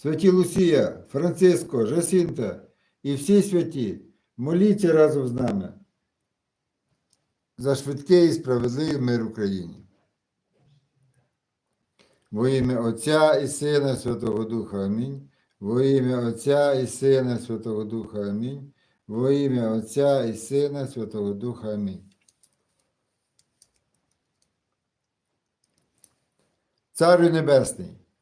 Святі Лусія, Франциско, Жасінта і всі святі, моліться разом з нами за швидкий і справедливий мир Україні. Во ім'я Отця і Сина Святого Духа Амінь. Во ім'я Отця і Сина Святого Духа Амінь. Во ім'я Отця і Сина Святого Духа Амінь. Царю Небесний,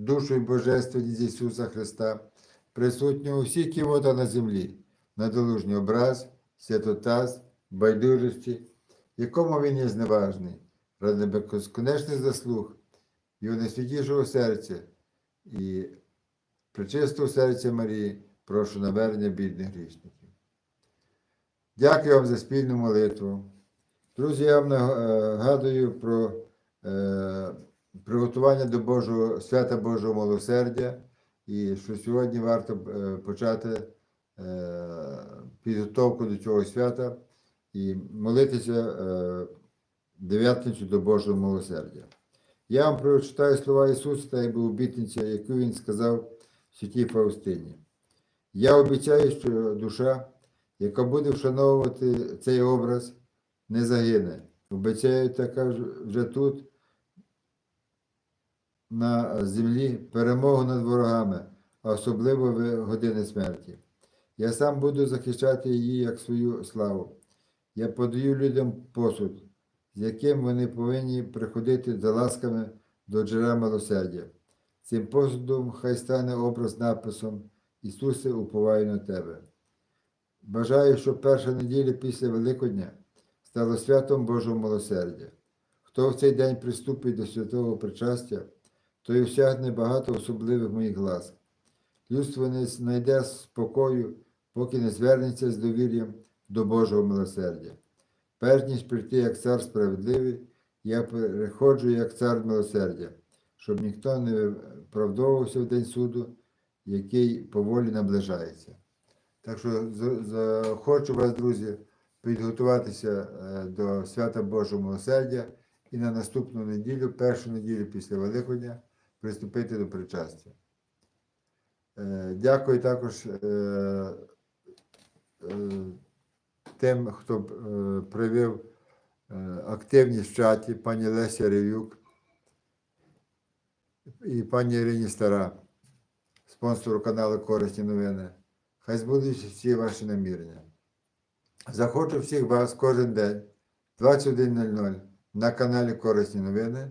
душу і божественність Ісуса Христа, присутнього у всіх ківота на землі, надолужній образ, святотаз, байдужості, якому він є зневажний, ради безконечних заслуг, його найсвятішого серця і причистого серця Марії, прошу навернення бідних грішників. Дякую вам за спільну молитву. Друзі, я вам нагадую про е, приготування до Божого свята Божого милосердя, і що сьогодні варто е, почати е, підготовку до цього свята і молитися е, дев'ятницю до Божого милосердя. Я вам прочитаю слова Ісуса та якби обітниця, яку Він сказав святій Фаустині. Я обіцяю, що душа, яка буде вшановувати цей образ, не загине. Обіцяю така вже тут, на землі, перемогу над ворогами, а особливо в години смерті. Я сам буду захищати її як свою славу. Я подаю людям посуд, з яким вони повинні приходити за ласками до джерела милосердя. Цим посудом хай стане образ написом Ісусе, уповаю на Тебе. Бажаю, щоб перша неділя після Великодня стала святом Божого милосердя. Хто в цей день приступить до святого причастя, той осягне багато особливих моїх ласк. Людство не знайде спокою, поки не звернеться з довір'ям до Божого милосердя. Перш ніж прийти як цар справедливий, я переходжу як цар милосердя, щоб ніхто не виправдовувався в день суду, який поволі наближається. Так що захочу вас, друзі, підготуватися е, до свята Божого милосердя і на наступну неділю, першу неділю після Великодня, приступити до причастя. Е, Дякую також е, е, тим, хто проявив активність в чаті, пані Леся Ревюк і пані Ірині Стара, спонсору каналу Корисні новини. Хай збудуться всі ваші намірення. Захочу всіх вас кожен день 21.00 на каналі Корисні новини